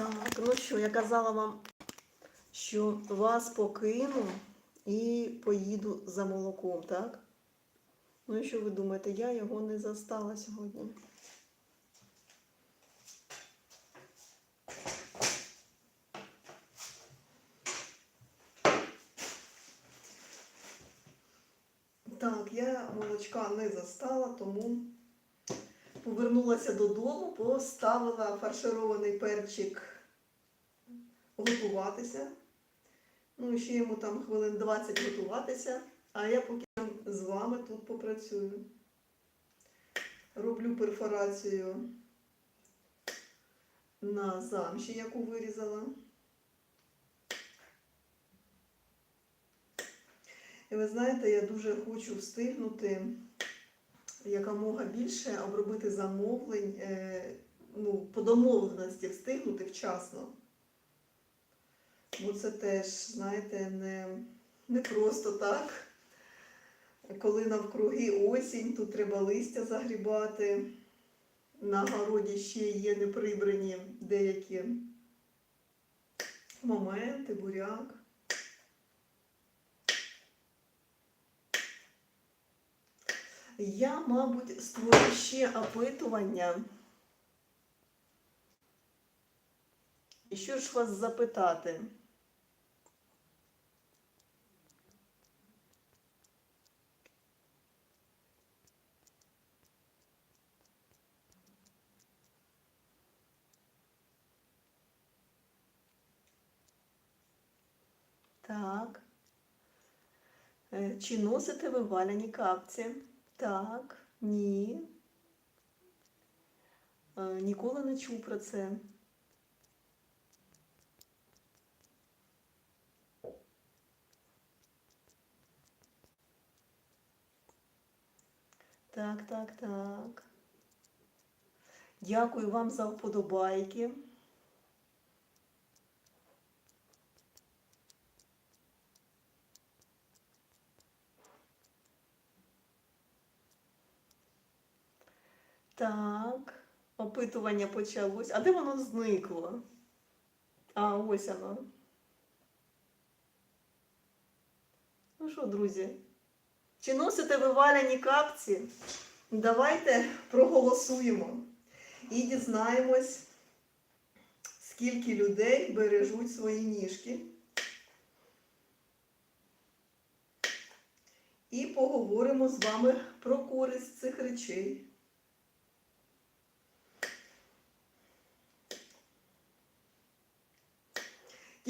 Так, ну що, я казала вам, що вас покину і поїду за молоком, так? Ну і що ви думаєте, я його не застала сьогодні. Так, я молочка не застала, тому повернулася додому, поставила фарширований перчик готуватися. Ну, ще йому там хвилин 20 готуватися, а я поки з вами тут попрацюю. Роблю перфорацію на замші, яку вирізала. І ви знаєте, я дуже хочу встигнути якомога більше обробити замовлень, е, ну, по домовленості встигнути вчасно. Бо це теж, знаєте, не, не просто так. Коли навкруги осінь, тут треба листя загрібати. На городі ще є неприбрані деякі моменти, буряк. Я, мабуть, створю ще опитування. І що ж вас запитати? Так. Е, Чи носите ви валяні капці? Так, ні. Е, Ніколи не чув про це. Так, так, так. Дякую вам за вподобайки. Так, опитування почалось. А де воно зникло? А, ось воно. Ну що, друзі? Чи носите ви валяні капці? Давайте проголосуємо і дізнаємось, скільки людей бережуть свої ніжки. І поговоримо з вами про користь цих речей.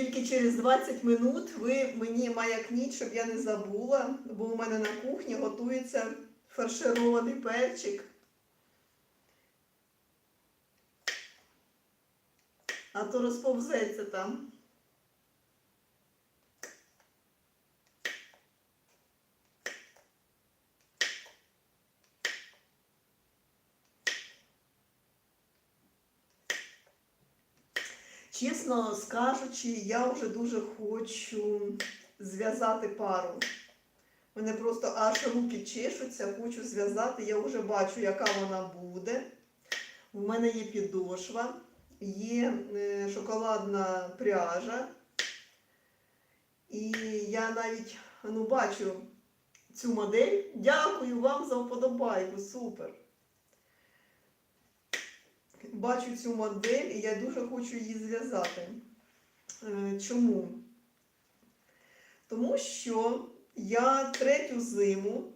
Тільки через 20 минут ви мені маякніть, щоб я не забула, бо у мене на кухні готується фарширований перчик. А то розповзеться там. Чесно скажучи, я вже дуже хочу зв'язати пару. Мене просто аж руки чешуться, хочу зв'язати. Я вже бачу, яка вона буде. У мене є підошва, є е, шоколадна пряжа. І я навіть ну, бачу цю модель. Дякую вам за вподобайку. Супер! Бачу цю модель і я дуже хочу її зв'язати. Е, Чому? Тому що я третю зиму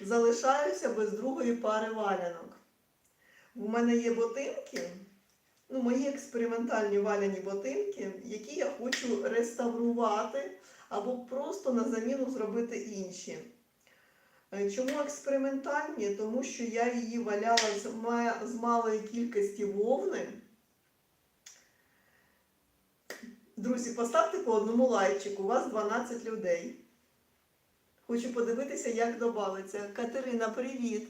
залишаюся без другої пари валянок. У мене є ботинки, ну, мої експериментальні валяні ботинки, які я хочу реставрувати або просто на заміну зробити інші. Е, Чому експериментальні? Тому що я її валяла з, малої кількості вовни. Друзі, поставте по одному лайчику, у вас 12 людей. Хочу подивитися, як добавиться. Катерина, привіт.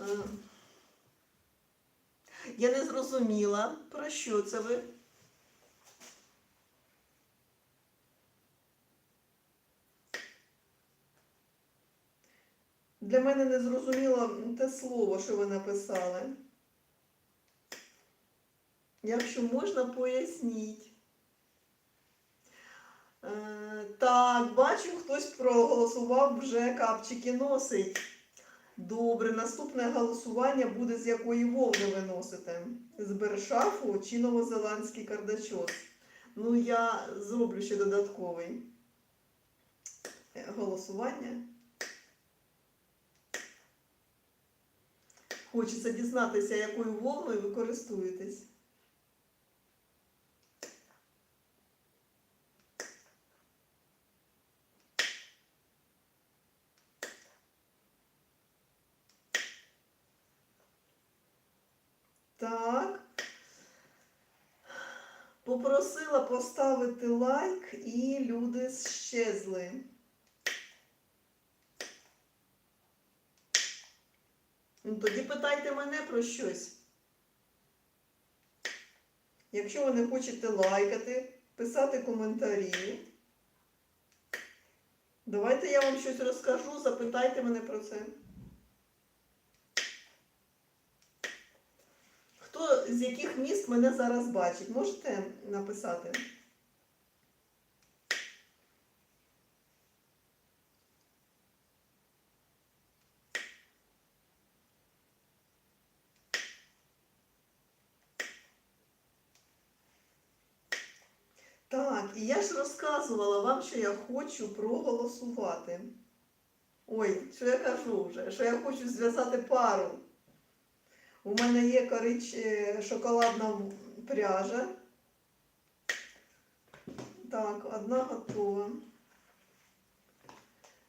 Е, Я не зрозуміла, про що це ви? Для мене не зрозуміло те слово, що ви написали. Якщо можна, поясніть. Е, так, бачу, хтось проголосував вже капчики носить. Добре, наступне голосування буде з якої вовни ви носите? З бершафу чи новозеландський кардачос? Ну, я зроблю ще додатковий е, голосування. Хочеться дізнатися, якою вовною ви користуєтесь. Так. Попросила поставити лайк і люди щезли. Ну, тоді питайте мене про щось. Якщо ви не хочете лайкати, писати коментарі, давайте я вам щось розкажу, запитайте мене про це. Хто з яких міст мене зараз бачить? Можете написати? Так, і я ж розказувала вам, що я хочу проголосувати. Ой, що я кажу вже, що я хочу зв'язати пару. У мене є корич... е, шоколадна пряжа. Так, одна готова.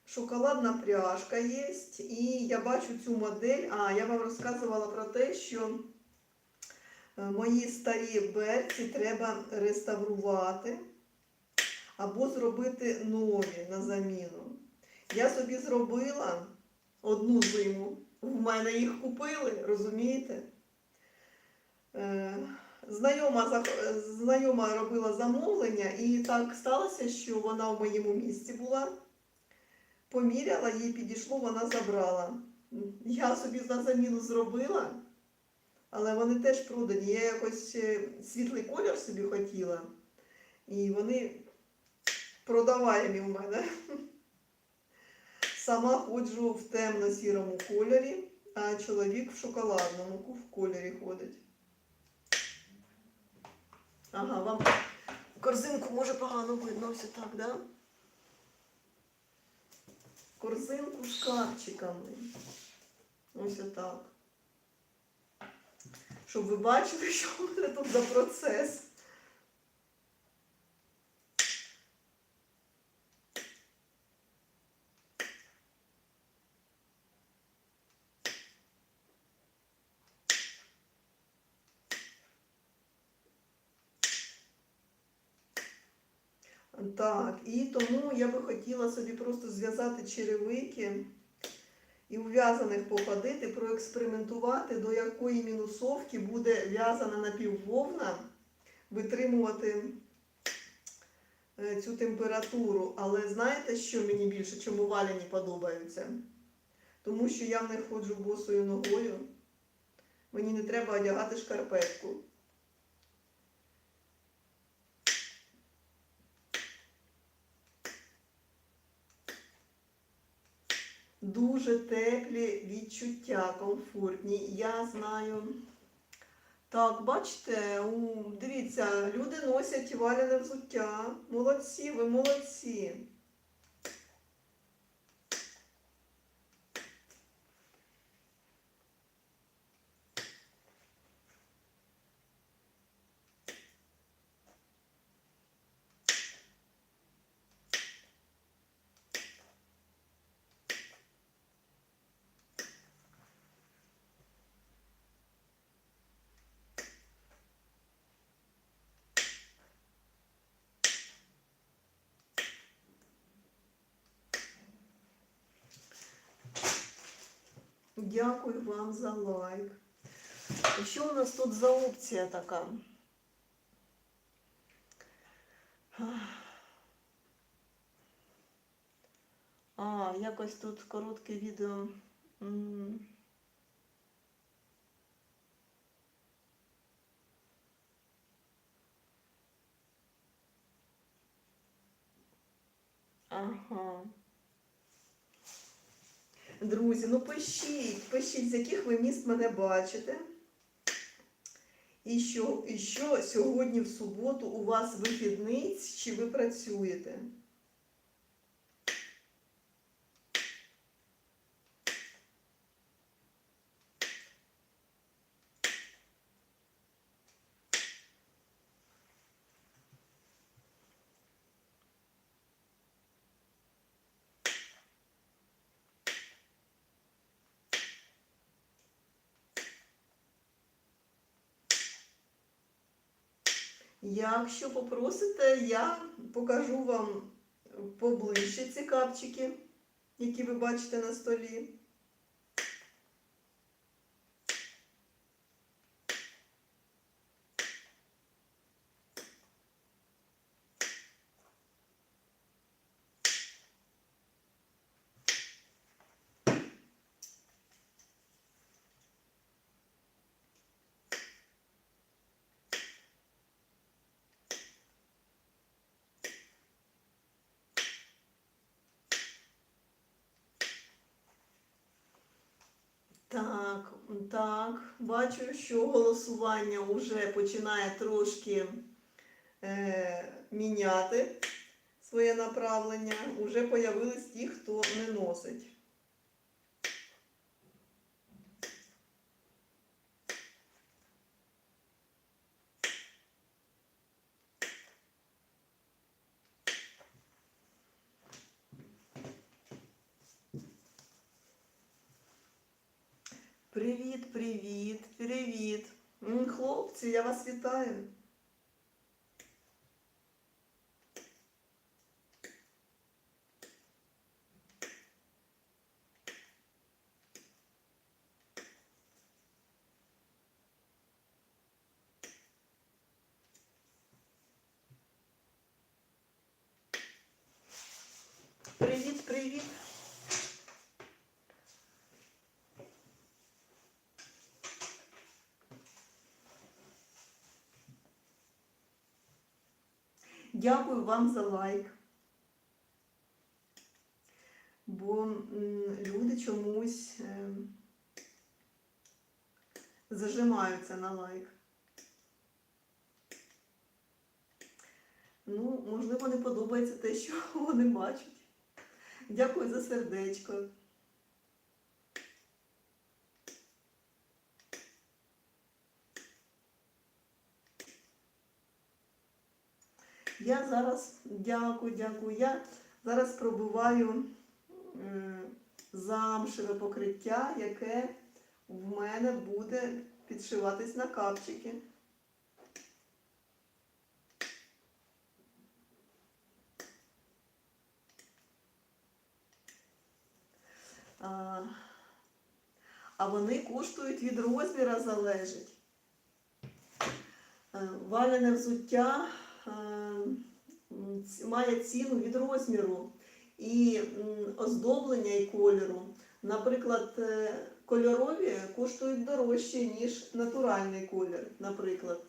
Шоколадна пряжка є. І я бачу цю модель. А, я вам розказувала про те, що е, мої старі берці треба реставрувати або зробити нові на заміну. Я собі зробила одну зиму. В мене їх купили, розумієте? Е, Знайома, знайома робила замовлення, і так сталося, що вона в моєму місці була. Поміряла, їй підійшло, вона забрала. Я собі на заміну зробила, але вони теж продані. Я якось е, світлий колір собі хотіла, і вони продаваємі в мене. Сама ходжу в темно-сірому кольорі, а чоловік в шоколадному в кольорі ходить. Ага, вам корзинку може погано видно, все так, да? Корзинку з шкафчиками. Ось отак. Щоб ви бачили, що в мене тут за процес. Так, і тому я би хотіла собі просто зв'язати черевики і у в'язаних походити, проекспериментувати, до якої мінусовки буде в'язана напіввовна, витримувати е, цю температуру. Але знаєте, що мені більше, чому валяні подобаються? Тому що я в них ходжу босою ногою. Мені не треба одягати шкарпетку. Дуже теплі відчуття, комфортні. Я знаю. Так, бачите, у, дивіться, люди носять валяне взуття. Молодці, ви молодці. Дякую вам за лайк. Що у нас тут за опція така? А, якось тут коротке відео. Ага. Друзі, ну пишіть, пишіть, з яких ви міст мене бачите. І що, і що сьогодні в суботу у вас вихідниць, чи ви працюєте? Якщо попросите, я покажу вам поближче ці капчики, які ви бачите на столі. Так, бачу, що голосування вже починає трошки е, міняти своє направлення. Уже появились ті, хто не носить. Хлопці, я вас вітаю. Привіт, привіт. Дякую вам за лайк. Бо люди чомусь е, зажимаються на лайк. Ну, можливо, не подобається те, що вони бачать. Дякую за сердечко. Я зараз, дякую, дякую. Я зараз пробиваю е, замшеве покриття, яке в мене буде підшиватись на капчики. А, вони коштують від розміра залежить. Е, Валяне взуття має ціну від розміру і оздоблення і кольору. Наприклад, е, кольорові коштують дорожче, ніж натуральний колір, наприклад.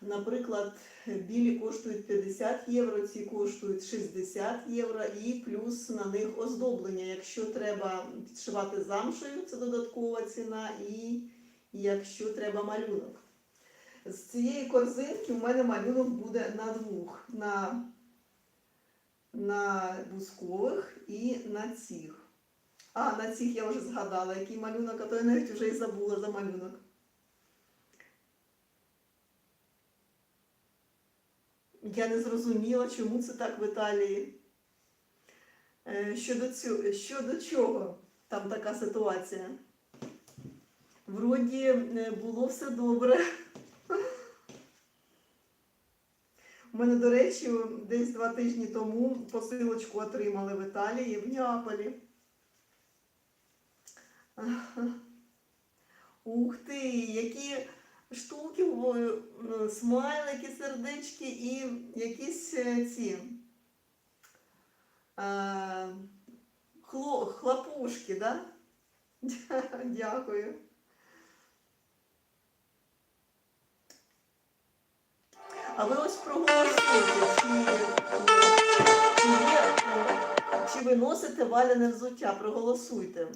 Наприклад, білі коштують 50 євро, ці коштують 60 євро і плюс на них оздоблення. Якщо треба підшивати замшею, це додаткова ціна, і якщо треба малюнок. З цієї корзинки у мене малюнок буде на двох: на, на бускових і на цих. А, на цих я вже згадала, який малюнок, а то я навіть вже і забула за малюнок. Я не зрозуміла, чому це так в Італії. Е, Щодо, цю, щодо чого там така ситуація? Вроді е, було все добре. У мене, до речі, десь два тижні тому посилочку отримали в Італії, в Неаполі. Ух ти, які штуки, смайлики, сердечки і якісь е, ці е, хло, хлопушки, да? Дякую. А ви ось проголосуйте, чи, є чи ви носите валяне взуття? Проголосуйте.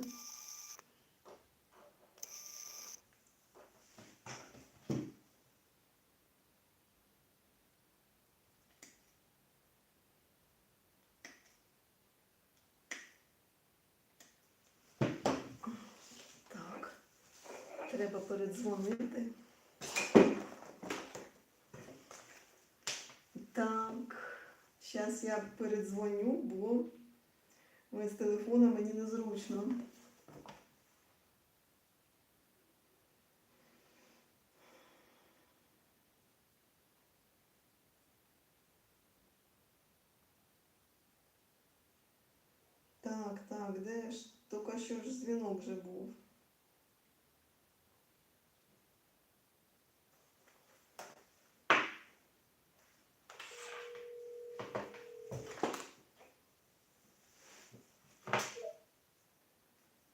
Так, треба передзвонити. Так, зараз я передзвоню, бо без телефона мені незручно. Так, так, де ж? Тільки що ж дзвінок вже був.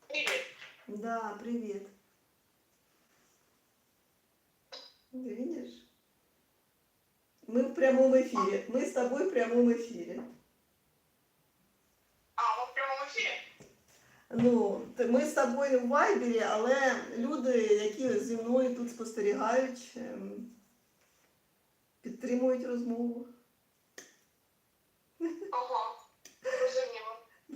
Привет. Да, привет. Ты видишь? Мы в прямом эфире. Мы с тобой в прямом эфире. А, ви в прямому ефірі? Ну, т- ми з тобою в Вайбері, але люди, які зі мною тут спостерігають, ем, підтримують розмову. Ага.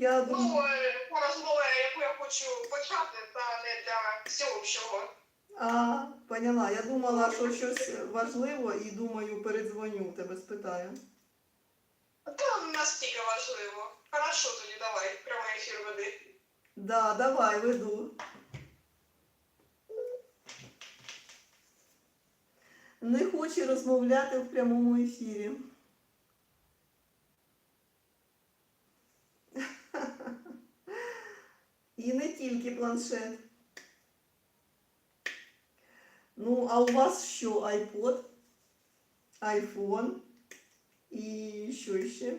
Я Ну, думаю, е, та розмова, яку я хочу почати, та не для всеобщого. а, поняла. Я думала, що щось важливо і думаю, передзвоню, тебе спитаю. Та настільки важливо. Хорошо, тоді давай, прямий ефір веди. Да, давай, веду. Не хоче розмовляти в прямому ефірі. Тільки планшет. Ну, а у вас що, iPod, iPhone і що ще?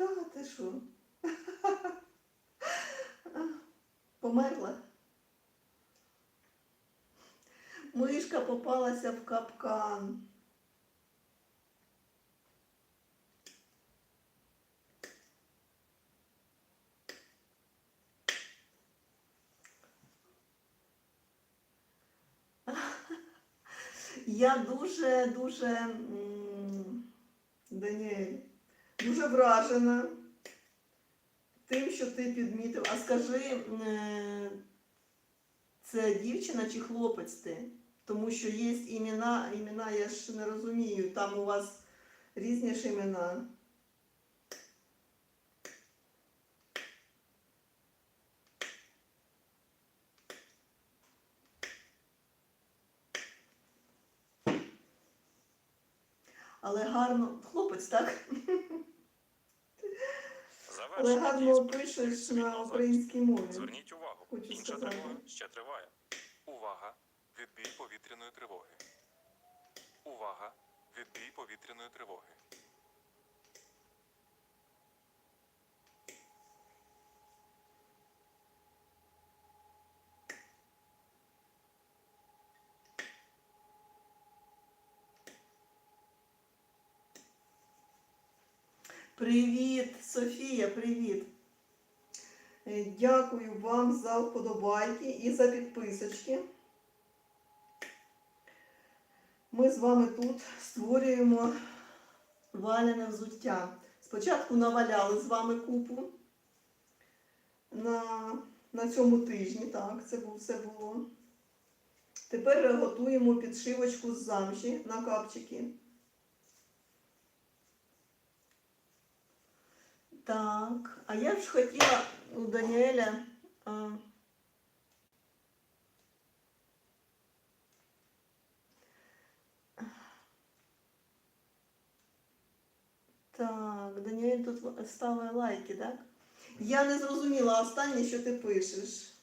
Та ти що? Померла? Мишка попалася в капкан. Я дуже, дуже, м, Даніель, дуже вражена тим, що ти підмітив. А скажи, е, це дівчина чи хлопець ти? Тому що є імена, імена я ж не розумію, там у вас різні ж імена. Але гарно, хлопець, так? Але гарно пишеш на українській мові. Зверніть увагу, Хочу інша сказати. тривога ще триває. Увага! Відбій повітряної тривоги. Увага! Відбій повітряної тривоги. Привіт, Софія, привіт. Е, Дякую вам за вподобайки і за підписочки. Ми з вами тут створюємо валяне взуття. Спочатку наваляли з вами купу на, на цьому тижні, так, це це було. Тепер готуємо підшивочку з замші на капчики. Так, а я ж хотіла у Даніеля. А, так, Даніель тут ставить лайки, так? Я не зрозуміла останнє, що ти пишеш.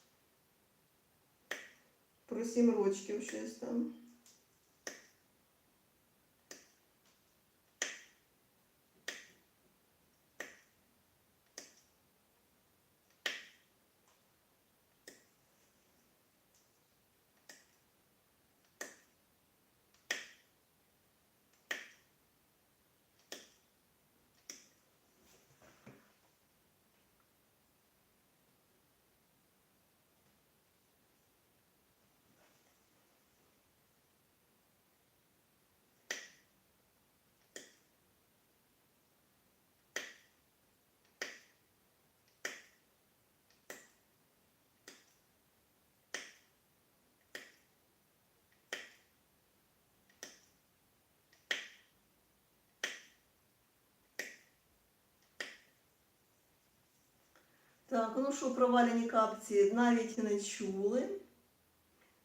про сім рочків щось там. Так, ну що, провалені капці навіть не чули,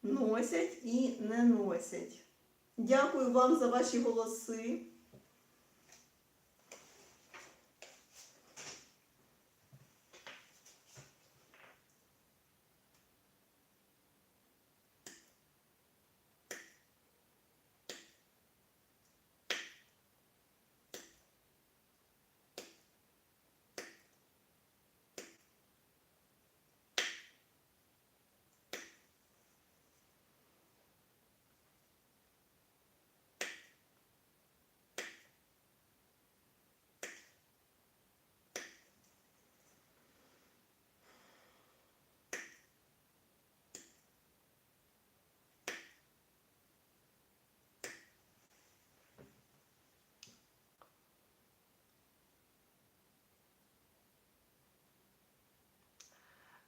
носять і не носять. Дякую вам за ваші голоси.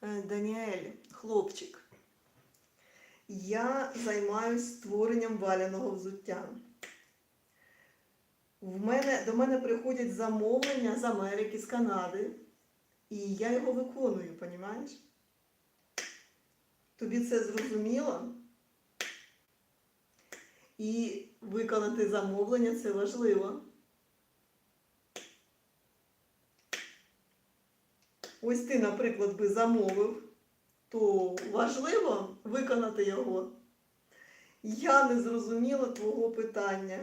Даніель, хлопчик. Я займаюсь створенням валяного взуття. В мене, до мене приходять замовлення з Америки, з Канади, і я його виконую, понімаєш? Тобі це зрозуміло? І виконати замовлення це важливо. Ось ти, наприклад, би замовив, то важливо виконати його. Я не зрозуміла твого питання.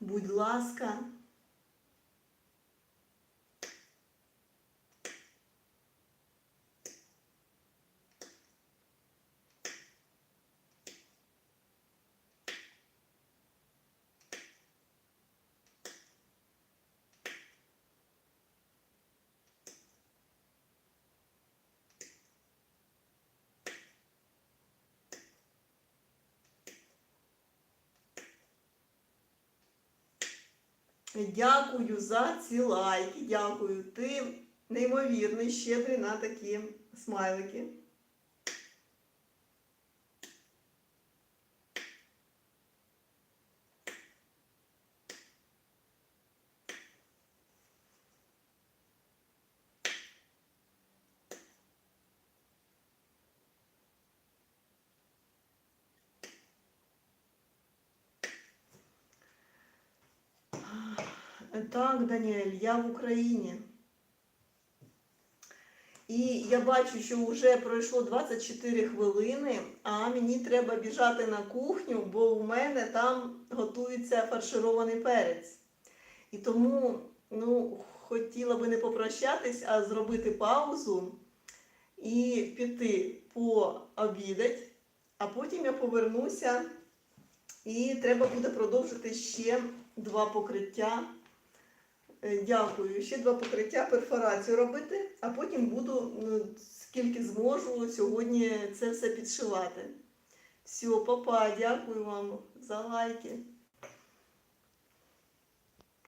Будь ласка, Дякую за ці лайки. Дякую. Ти неймовірний, щедрий на такі смайлики. Так, Даніель, я в Україні. І я бачу, що вже пройшло 24 хвилини, а мені треба біжати на кухню, бо у мене там готується фарширований перець. І тому ну, хотіла би не попрощатись, а зробити паузу і піти пообідати, а потім я повернуся і треба буде продовжити ще два покриття. Е, Дякую. Ще два покриття перфорацію робити, а потім буду, ну, скільки зможу, сьогодні це все підшивати. Все, папа, дякую вам за лайки.